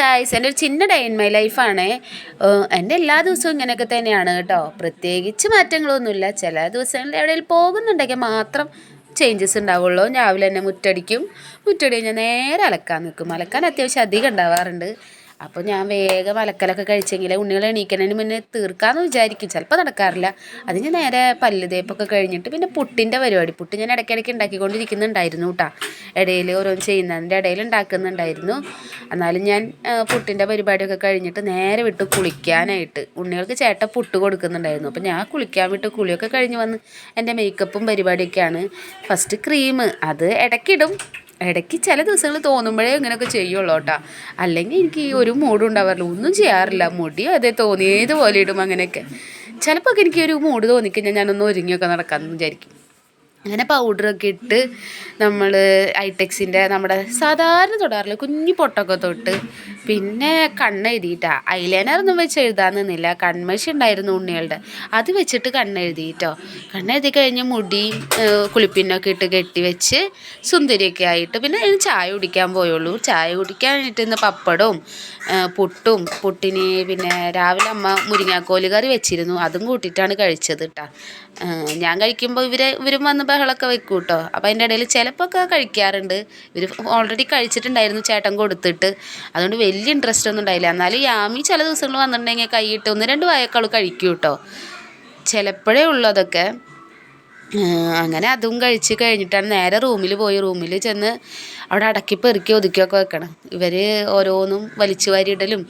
Guys എന്റെ ഒരു ചിന്ന day in my ലൈഫാണ് എന്റെ എല്ലാ ദിവസവും ഇങ്ങനെയൊക്കെ തന്നെയാണ് കേട്ടോ. പ്രത്യേകിച്ച് മാറ്റങ്ങളൊന്നുമില്ല. ചില ദിവസങ്ങളിൽ എവിടെയെങ്കിലും പോകുന്നുണ്ടെങ്കിൽ മാത്രം ചേഞ്ചസ് ഉണ്ടാവുള്ളൂ. രാവിലെ തന്നെ മുറ്റടിക്കും. മുറ്റടി ഞാൻ നേരെ അലക്കാൻ നിൽക്കും. അലക്കാൻ അത്യാവശ്യം അധികം ഉണ്ടാവാറുണ്ട്. അപ്പോൾ ഞാൻ വേഗം അലക്കലൊക്കെ കഴിച്ചെങ്കിൽ ഉണ്ണികൾ എണീക്കണതിന് മുന്നേ തീർക്കാമെന്ന് വിചാരിക്കും. ചിലപ്പോൾ നടക്കാറില്ല. അത് ഞാൻ നേരെ പല്ല് തേപ്പൊക്കെ കഴിഞ്ഞിട്ട് പിന്നെ പുട്ടിന്റെ പരിപാടി. പുട്ട് ഞാൻ ഇടയ്ക്കിടയ്ക്ക് ഉണ്ടാക്കിക്കൊണ്ടിരിക്കുന്നുണ്ടായിരുന്നു കേട്ടോ ഇടയിൽ ഓരോന്ന് ചെയ്യുന്നതിന്റെ ഇടയിൽ ഉണ്ടാക്കുന്നുണ്ടായിരുന്നു. എന്നാലും ഞാൻ പുട്ടിന്റെ പരിപാടിയൊക്കെ കഴിഞ്ഞിട്ട് നേരെ വിട്ട് കുളിക്കാനായിട്ട് ഉണ്ണികൾക്ക് ചേട്ട പുട്ട് കൊടുക്കുന്നുണ്ടായിരുന്നു. അപ്പോൾ ഞാൻ കുളിക്കാൻ വിട്ട് കുളിയൊക്കെ കഴിഞ്ഞ് വന്ന് എന്റെ മേക്കപ്പും പരിപാടിയൊക്കെയാണ്. ഫസ്റ്റ് ക്രീം അത് ഇടയ്ക്കിടും. ഇടയ്ക്ക് ചില ദിവസങ്ങൾ തോന്നുമ്പോഴേ ഇങ്ങനെയൊക്കെ ചെയ്യുള്ളൂ കേട്ടോ. അല്ലെങ്കിൽ എനിക്ക് ഈ ഒരു മൂഡും ഉണ്ടാവാറില്ല ഒന്നും ചെയ്യാറില്ല. മുടി അതേ തോന്നിയതുപോലെ ഇടും അങ്ങനെയൊക്കെ. ചിലപ്പോൾ എനിക്ക് ഒരു മൂഡ് തോന്നിക്കഴിഞ്ഞാൽ ഞാനൊന്ന് ഒരുങ്ങിയൊക്കെ നടക്കാമെന്ന് വിചാരിക്കും. അങ്ങനെ പൗഡറൊക്കെ ഇട്ട് നമ്മൾ ഐടെക്സിന്റെ നമ്മുടെ സാധാരണ തൊടാറില്ല കുഞ്ഞു പൊട്ടൊക്കെ തൊട്ട്. പിന്നെ കണ്ണ് എഴുതിയിട്ടാ. ഐലൈനറൊന്നും വെച്ച് എഴുതാൻ നിന്നില്ല. കൺമഷി ഉണ്ടായിരുന്നു ഉണ്ണികളുടെ. അത് വെച്ചിട്ട് കണ്ണ് എഴുതിയിട്ടോ. കണ്ണെഴുതി കഴിഞ്ഞ് മുടി കുളിപ്പിനൊക്കെ ഇട്ട് കെട്ടി വെച്ച് സുന്ദരിയൊക്കെ ആയിട്ട് പിന്നെ അതിന് ചായ കുടിക്കാൻ പോയുള്ളൂ. ചായ കുടിക്കാനായിട്ട് ഇന്ന് പപ്പടവും പുട്ടും പുട്ടിന് പിന്നെ രാവിലെ അമ്മ മുരിങ്ങാക്കോൽ കറി വെച്ചിരുന്നു. അതും കൂട്ടിയിട്ടാണ് കഴിച്ചത് കേട്ടോ ഞാൻ കഴിക്കുമ്പോൾ ഇവരെ ഇവരും വന്ന് ബഹളമൊക്കെ വെക്കും കേട്ടോ അപ്പോൾ അതിന്റെ ഇടയിൽ ചിലപ്പോൾ കഴിക്കാറുണ്ട്. ഇവർ ഓൾറെഡി കഴിച്ചിട്ടുണ്ടായിരുന്നു ചേട്ടൻ കൊടുത്തിട്ട്. അതുകൊണ്ട് വലിയ ഇൻട്രസ്റ്റ് ഒന്നും ഉണ്ടായില്ല. എന്നാലും യാമി ചില ദിവസങ്ങൾ വന്നിട്ടുണ്ടെങ്കിൽ കൈയിട്ട് ഒന്ന് രണ്ട് വായക്കാൾ കഴിക്കും കേട്ടോ. ചിലപ്പോഴേ ഉള്ളൂ അതൊക്കെ. അങ്ങനെ അതും കഴിച്ച് കഴിഞ്ഞിട്ടാണ് നേരെ റൂമിൽ പോയി. റൂമിൽ ചെന്ന് അവിടെ അടക്കി പെറുക്കി ഒതുക്കിയൊക്കെ വെക്കണം. ഇവർ ഓരോന്നും വലിച്ചു വാരിയിടലും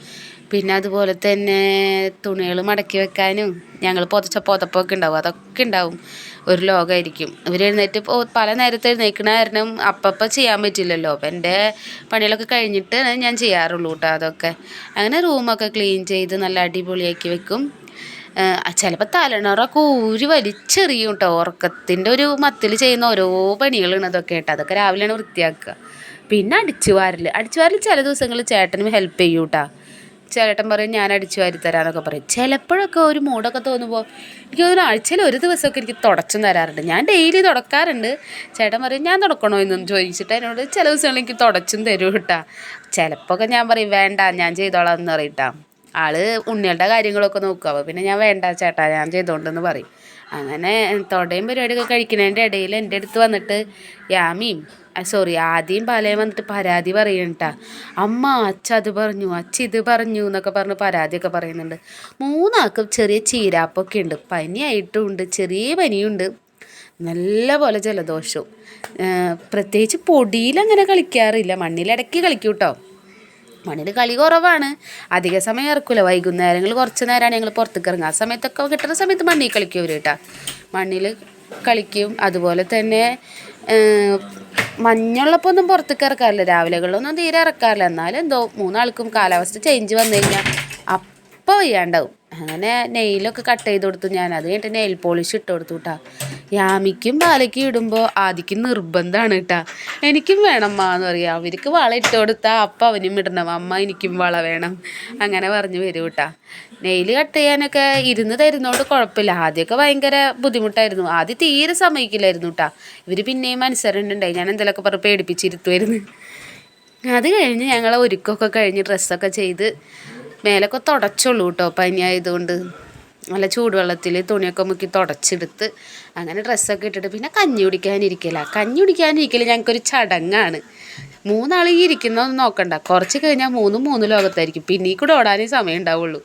പിന്നെ അതുപോലെ തന്നെ തുണികൾ മടക്കി വെക്കാനും ഞങ്ങൾ പുതച്ച പുതപ്പൊക്കെ ഉണ്ടാവും. അതൊക്കെ ഉണ്ടാവും. ഒരു ലോകമായിരിക്കും ഇവർ എഴുന്നേറ്റ് പല നേരത്തെ എഴുന്നേൽക്കണ കാരണം അപ്പപ്പം ചെയ്യാൻ പറ്റില്ലല്ലോ. അപ്പം എന്റെ പണികളൊക്കെ കഴിഞ്ഞിട്ട് ഞാൻ ചെയ്യാറുള്ളൂ കേട്ടോ അതൊക്കെ. അങ്ങനെ റൂമൊക്കെ ക്ലീൻ ചെയ്ത് നല്ല അടിപൊളിയാക്കി വെക്കും. ചിലപ്പോൾ തലണറൊക്കെ ഊരി വലിച്ചെറിയും കേട്ടോ ഉറക്കത്തിന്റെ ഒരു മത്തിൽ ചെയ്യുന്ന ഓരോ പണികളാണ് അതൊക്കെ കേട്ടോ അതൊക്കെ രാവിലെയാണ് വൃത്തിയാക്കുക. പിന്നെ അടിച്ചു വാരൽ അടിച്ചു വാരൽ ചില ദിവസങ്ങളിൽ ചേട്ടനും ഹെൽപ്പ് ചെയ്യും കേട്ടോ ചേട്ടൻ പറയും ഞാൻ അടിച്ചു വാരി തരാമെന്നൊക്കെ പറയും. ചിലപ്പോഴൊക്കെ ഒരു മൂടൊക്കെ തോന്നുമ്പോൾ എനിക്ക് തോന്നുന്നു ആഴ്ചയിൽ ഒരു ദിവസമൊക്കെ എനിക്ക് തുടച്ചും തരാറുണ്ട്. ഞാൻ ഡെയിലി തുടക്കാറുണ്ട്. ചേട്ടൻ പറയും ഞാൻ തുടക്കണോ? എന്നും ചോദിച്ചിട്ട് എന്നോട് ചില ദിവസങ്ങളിൽ എനിക്ക് തുടച്ചും തരും കേട്ടാ ചിലപ്പോൾ ഒക്കെ ഞാൻ പറയും വേണ്ട ഞാൻ ചെയ്തോളാം എന്ന് പറയട്ടാ ആൾ ഉണ്ണികളുടെ കാര്യങ്ങളൊക്കെ നോക്കുക പിന്നെ ഞാൻ വേണ്ട ചേട്ടാ ഞാൻ ചെയ്തോണ്ടെന്ന് പറയും. അങ്ങനെ തൊടയും പരിപാടിയൊക്കെ കഴിക്കുന്നതിന്റെ ഇടയിൽ എന്റെ അടുത്ത് വന്നിട്ട് യാമിയും സോറി ആദ്യം പാലയം വന്നിട്ട് പരാതി പറയണ്ടാ അമ്മ അച്ഛ അത് പറഞ്ഞു അച്ഛ ഇത് പറഞ്ഞു എന്നൊക്കെ പറഞ്ഞ് പരാതിയൊക്കെ പറയുന്നുണ്ട്. മൂന്നാൾക്കും ചെറിയ ചീരാപ്പൊക്കെ ഉണ്ട് പനിയായിട്ടുമുണ്ട് ചെറിയ പനിയുണ്ട്. നല്ല പോലെ ജലദോഷവും. പ്രത്യേകിച്ച് പൊടിയിലങ്ങനെ കളിക്കാറില്ല മണ്ണിലിടയ്ക്ക് കളിക്കും കേട്ടോ മണ്ണിൽ കളി കുറവാണ് അധിക സമയം ഇറക്കില്ല വൈകുന്നേരങ്ങൾ കുറച്ച് നേരമാണ് ഞങ്ങൾ പുറത്തേക്ക് ഇറങ്ങുക. ആ സമയത്തൊക്കെ കിട്ടുന്ന സമയത്ത് മണ്ണിൽ കളിക്കും അവർ കേട്ടോ മണ്ണിൽ കളിക്കും അതുപോലെ തന്നെ മഞ്ഞുള്ളപ്പോൾ ഒന്നും പുറത്തേക്ക് ഇറക്കാറില്ല. രാവിലെകളിലൊന്നും തീരെ ഇറക്കാറില്ല. എന്നാലും എന്തോ മൂന്നാൾക്കും കാലാവസ്ഥ ചേഞ്ച് വന്നു കഴിഞ്ഞാൽ അപ്പോൾ വയ്യാണ്ടാവും. അങ്ങനെ നെയിലൊക്കെ കട്ട് ചെയ്ത് കൊടുത്തു. ഞാൻ അത് കഴിഞ്ഞിട്ട് നെയിൽ പോളിഷ് ഇട്ട് കൊടുത്തു കേട്ടാ യാമിക്കും ബാലയ്ക്കും ഇടുമ്പോൾ ആദിക്കും നിർബന്ധമാണ് കേട്ടാ എനിക്കും വേണം അമ്മ എന്ന് പറയാം. അവർക്ക് വള ഇട്ട് കൊടുത്താൽ അപ്പം അവനും ഇടണം. അമ്മ എനിക്കും വള വേണം. അങ്ങനെ പറഞ്ഞു വരും കേട്ടാ നെയിൽ കട്ട് ചെയ്യാനൊക്കെ ഇരുന്ന് തരുന്നോണ്ട് കുഴപ്പമില്ല ആദ്യമൊക്കെ ഭയങ്കര ബുദ്ധിമുട്ടായിരുന്നു. ആദ്യം തീരെ സമ്മതിക്കില്ലായിരുന്നു കേട്ടാ ഇവർ പിന്നെയും മനസ്സറിഞ്ഞിട്ടുണ്ടായി ഞാൻ എന്തെങ്കിലുമൊക്കെ പറഞ്ഞ് പേടിപ്പിച്ചിരുത്തുമായിരുന്നു അത് കഴിഞ്ഞ് ഞങ്ങൾ ഒരുക്കൊക്കെ കഴിഞ്ഞ് ഡ്രസ്സൊക്കെ ചെയ്ത് മേലൊക്കെ തുടച്ചുള്ളൂ കേട്ടോ പനിയായതുകൊണ്ട്. നല്ല ചൂടുവെള്ളത്തിൽ തുണിയൊക്കെ മുക്കി തുടച്ചെടുത്ത് അങ്ങനെ ഡ്രസ്സൊക്കെ ഇട്ടിട്ട് പിന്നെ കഞ്ഞി കുടിക്കാനിരിക്കില്ല കഞ്ഞി കുടിക്കാനിരിക്കൽ ഞങ്ങൾക്കൊരു ചടങ്ങാണ്. മൂന്നാൾ ഈ ഇരിക്കുന്നതൊന്നും നോക്കണ്ട. കുറച്ച് കഴിഞ്ഞാൽ മൂന്നും മൂന്ന് ലോകത്തായിരിക്കും. പിന്നെ ഈ കൂടെ ഓടാനേ സമയം ഉണ്ടാവുള്ളൂ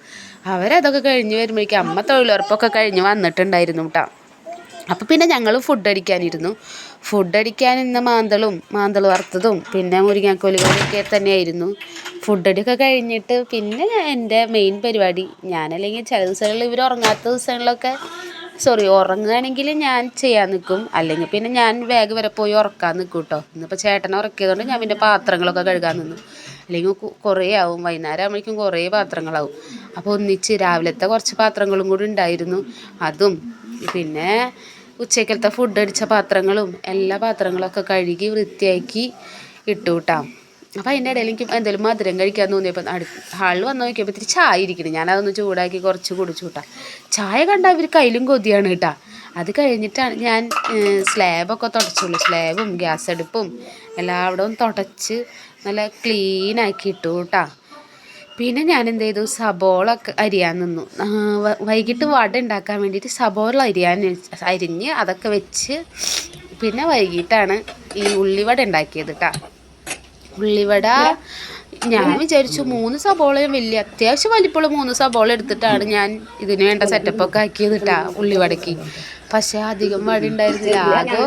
അവരതൊക്കെ കഴിഞ്ഞ് വരുമ്പോഴേക്കും അമ്മ തൊഴിലുറപ്പൊക്കെ കഴിഞ്ഞ് വന്നിട്ടുണ്ടായിരുന്നു കേട്ടോ അപ്പോൾ പിന്നെ ഞങ്ങൾ ഫുഡ് അടിക്കാനിരുന്നു. ഫുഡ് അടിക്കാൻ ഇന്ന് മാന്തളും മാന്തൾ വറുത്തതും പിന്നെ മുരിങ്ങാക്കോലുകളൊക്കെ തന്നെയായിരുന്നു. ഫുഡ് അടിയൊക്കെ കഴിഞ്ഞിട്ട് പിന്നെ എന്റെ മെയിൻ പരിപാടി ഞാനല്ലെങ്കിൽ ചില ദിവസങ്ങളിൽ ഇവർ ഉറങ്ങാത്ത ദിവസങ്ങളിലൊക്കെ സോറി ഉറങ്ങുകയാണെങ്കിൽ ഞാൻ ചെയ്യാൻ നിൽക്കും. അല്ലെങ്കിൽ പിന്നെ ഞാൻ വേഗം വരെ പോയി ഉറക്കാൻ നിൽക്കും കേട്ടോ ഇന്നിപ്പോൾ ചേട്ടനെ ഉറക്കിയതുകൊണ്ട് ഞാൻ പിന്നെ പാത്രങ്ങളൊക്കെ കഴുകാൻ നിന്നു. അല്ലെങ്കിൽ കുറേ ആവും. വൈകുന്നേരം ആകുമ്പോഴേക്കും കുറേ പാത്രങ്ങളാവും. അപ്പോൾ ഒന്നിച്ച് രാവിലത്തെ കുറച്ച് പാത്രങ്ങളും കൂടി ഉണ്ടായിരുന്നു. അതും പിന്നെ ഉച്ചക്കലത്തെ ഫുഡ് അടിച്ച പാത്രങ്ങളും എല്ലാ പാത്രങ്ങളൊക്കെ കഴുകി വൃത്തിയാക്കി ഇട്ടു കൂട്ടാം അപ്പോൾ അതിന്റെ ഇടയിൽ എനിക്ക് എന്തെങ്കിലും മധുരം കഴിക്കാൻ തോന്നിയപ്പോൾ അടു ഹാളിൽ വന്ന് നോക്കിയപ്പോൾ ഇത്തിരി ചായ ഇരിക്കണം ഞാനതൊന്ന് ചൂടാക്കി കുറച്ച് കുടിച്ചു കൂട്ടാം ചായ കണ്ടാൽ അവർ കയ്യിലും കൊതിയാണ് കേട്ടാ. അത് കഴിഞ്ഞിട്ടാണ് ഞാൻ സ്ലാബൊക്കെ തുടച്ചുള്ളൂ. സ്ലാബും ഗ്യാസ് അടുപ്പും എല്ലാം എല്ലാവിടവും തുടച്ച് നല്ല ക്ലീനാക്കി ഇട്ടു കേട്ടാ പിന്നെ ഞാൻ എന്ത് ചെയ്തു? സബോളൊക്കെ അരിയാൻ നിന്നു. വൈകിട്ട് വട ഉണ്ടാക്കാൻ വേണ്ടിയിട്ട് സബോള അരിയാൻ അരിഞ്ഞ് അതൊക്കെ വെച്ച് പിന്നെ വൈകിട്ടാണ് ഈ ഉള്ളിവട ഉണ്ടാക്കിയത് കേട്ടോ ഉള്ളിവട ഞാൻ വിചാരിച്ചു മൂന്ന് സബോളയും വലിയ അത്യാവശ്യം വലിപ്പമുള്ള മൂന്ന് സബോള എടുത്തിട്ടാണ് ഞാൻ ഇതിന് വേണ്ട സെറ്റപ്പൊക്കെ ആക്കിയത് കേട്ടാ ഉള്ളിവടയ്ക്ക്. പക്ഷെ അധികം വട ഉണ്ടായിരുന്നില്ല ആകെ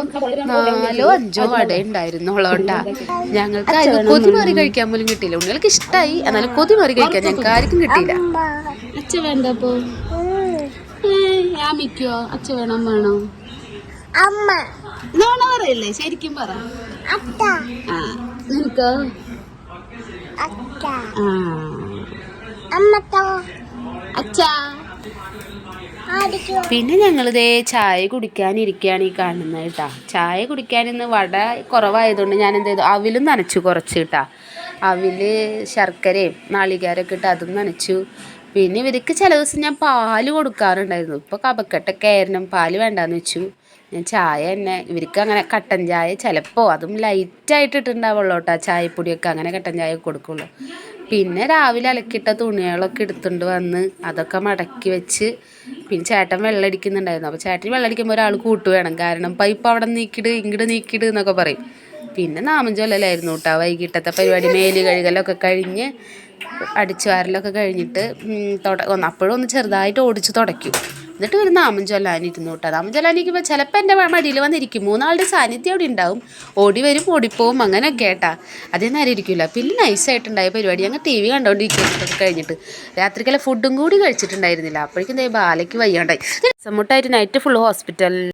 നാലോ അഞ്ചോ വട ഉണ്ടായിരുന്നുള്ളോണ്ടാ ഞങ്ങൾക്ക് ആരും കൊതി മാറി കഴിക്കാൻ പോലും കിട്ടിയില്ല. ഉണ്ണികൾക്ക് ഇഷ്ടമായി എന്നാലും കൊതി മാറി കഴിക്കാൻ ഞങ്ങൾക്ക് ആർക്കും കിട്ടിയില്ല. അച്ഛ വേണ്ട അപ്പോ. ആമിക്കോ അച്ഛ വേണം വേണോ. അമ്മ. നോണ പറയല്ലേ? ശരിക്കും പറ. നിനക്കോ? അമ്മത്തോ. അച്ഛാ. പിന്നെ ഞങ്ങളിതേ ചായ കുടിക്കാനിരിക്കുകയാണ് ഈ കാണുന്നത് കേട്ടാ. ചായ കുടിക്കാൻ ഇന്ന് വട കുറവായതുകൊണ്ട് ഞാൻ എന്ത് ചെയ്തു അവിലും നനച്ചു കുറച്ച് കേട്ടാ. അവിൽ ശർക്കരയും നാളികേരമൊക്കെ ഇട്ട് അതും നനച്ചു. പിന്നെ ഇവർക്ക് ചില ദിവസം ഞാൻ പാൽ കൊടുക്കാറുണ്ടായിരുന്നു. ഇപ്പോൾ കപക്കെട്ടൊക്കെ ആയിരുന്നു പാൽ വേണ്ടാന്ന് വെച്ചു. ഞാൻ ചായ തന്നെ. ഇവർക്ക് അങ്ങനെ കട്ടൻ ചായ ചിലപ്പോൾ അതും ലൈറ്റായിട്ട് ഇട്ടുണ്ടാവുള്ളൂ കേട്ടോ. ചായപ്പൊടിയൊക്കെ അങ്ങനെ കട്ടൻ ചായ കൊടുക്കുള്ളൂ. പിന്നെ രാവിലെ അലക്കിട്ട തുണികളൊക്കെ എടുത്തുകൊണ്ട് വന്ന് അതൊക്കെ മടക്കി വെച്ച് പിന്നെ ചേട്ടൻ വെള്ളം അടിക്കുന്നുണ്ടായിരുന്നു അപ്പോൾ ചേട്ടൻ വെള്ളം അടിക്കുമ്പോൾ ഒരാൾ കൂട്ട് വേണം. കാരണം പൈപ്പ് അവിടെ നീക്കിട് ഇങ്ങോട്ട് നീക്കിട് എന്നൊക്കെ പറയും. പിന്നെ നാമഞ്ചൊല്ലലായിരുന്നു കേട്ടോ. വൈകിട്ടത്തെ പരിപാടി മേൽ കഴുകലൊക്കെ കഴിഞ്ഞ് അടിച്ചു വാരലൊക്കെ കഴിഞ്ഞിട്ട് തുട ഒന്ന് അപ്പോഴും ഒന്ന് ചെറുതായിട്ട് ഓടിച്ച് തുടയ്ക്കും. എന്നിട്ട് വരുന്ന നാമം ഇരുന്നു കേട്ടോ. നാമം ചൊല്ലാനിരിക്കുമ്പോൾ ചിലപ്പോൾ എന്റെ മടിയിൽ വന്നിരിക്കും. മൂന്നാളുടെ സാന്നിധ്യം അവിടെ ഉണ്ടാവും. ഓടി വരും ഓടിപ്പോവും അങ്ങനെ കേട്ടാ. അതേ നേരം ഇരിക്കില്ല പിന്നെ നൈസായിട്ടുണ്ടായ പരിപാടി. ഞങ്ങൾ ടി വി കണ്ടോണ്ടിരിക്കും കഴിഞ്ഞിട്ട്. രാത്രിക്കല്ല ഫുഡും കൂടി കഴിച്ചിട്ടുണ്ടായിരുന്നില്ല. അപ്പോഴേക്കും ദേ ബാലയ്ക്ക് വയ്യാണ്ടായി. സമ്മട്ടായിട്ട് നൈറ്റ് ഫുൾ ഹോസ്പിറ്റൽ